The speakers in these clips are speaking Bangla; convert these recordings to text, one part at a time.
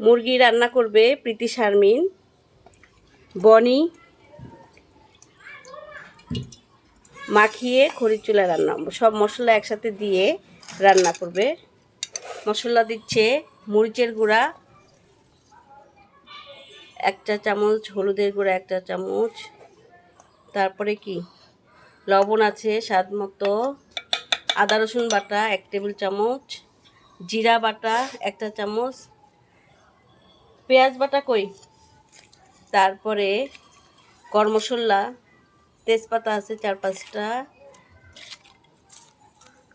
মুরগি রান্না করবে প্রীতি শারমিন, বনি, মাখিয়ে খড়ির চুলা রান্না সব মশলা একসাথে দিয়ে রান্না করবে। মশলা দিচ্ছে মরিচের গুঁড়া, একটা চামচ, হলুদের গুঁড়া, একটা চামচ। তারপরে কি? লবণ আছে স্বাদ মতো। আদা রসুন বাটা এক টেবিল চামচ। জিরা বাটা একটা চামচ। পেঁয়াজ বাটা কই? তারপরে গরম মশলা তেজপাতা আছে চার পাঁচটা।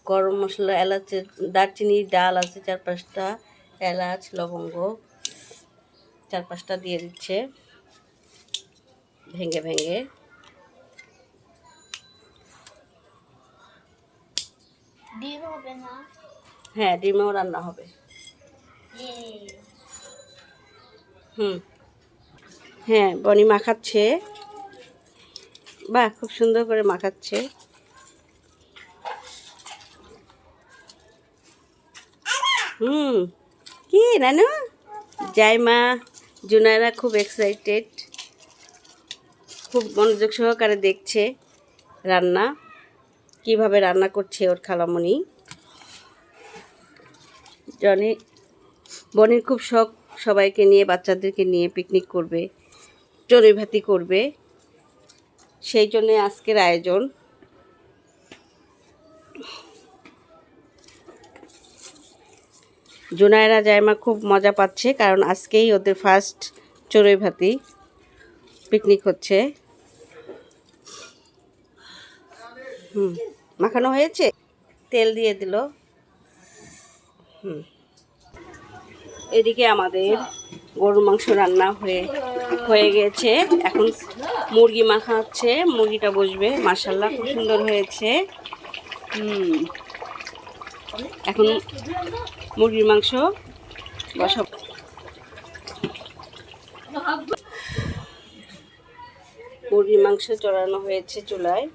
গরম মশলা এলাচের দারচিনি ডাল আছে চার পাঁচটা। এলাচ লবঙ্গ চার পাঁচটা দিয়ে দিচ্ছে। ভেঙে ভেঙে। ডিম হবে না? হ্যাঁ ডিমেও রান্না হবে। হুম। হ্যাঁ বনি মাখাচ্ছে। বাহ, খুব সুন্দর করে মাখাচ্ছে। হুম, কি নানু? জাইমা জুনায়রা খুব এক্সাইটেড খুব মনোযোগ সহকারে দেখছে রান্না, কীভাবে রান্না করছে ওর খালামণি জনি, বনির খুব শখ সবাইকে নিয়ে, বাচ্চাদেরকে নিয়ে পিকনিক করবে চড়ুই ভাতি করবে। সেই জন্যে আজকের আয়োজন। জুনায়রা জায়মা খুব মজা পাচ্ছে, কারণ আজকেই ওদের ফার্স্ট চড়ুই ভাতি পিকনিক হচ্ছে। হুম, মাখানো হয়েছে? তেল দিয়ে দিল। হুম। এদিকে আমাদের গরুর মাংস রান্না হয়ে হয়ে গেছে। এখন মুরগি মাখা হচ্ছে মুরগিটা বসবে। মার্শাল্লাহ খুব সুন্দর হয়েছে। এখন মুরগির মাংস বসাব। মুরগির মাংস চড়ানো হয়েছে চুলায়।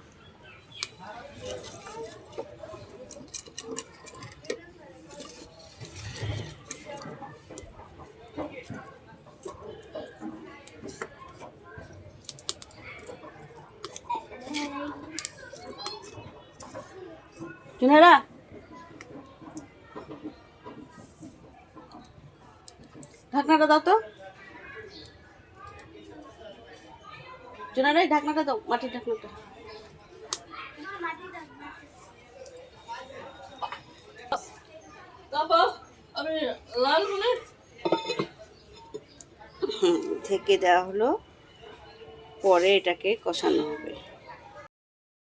জুনেরা ঢাকনাটা দাও তো। জুনেরা ঢাকনাটা দাও, মাটির ঢাকনাটা। থেকে দেওয়া হলো। পরে এটাকে কষানো হবে।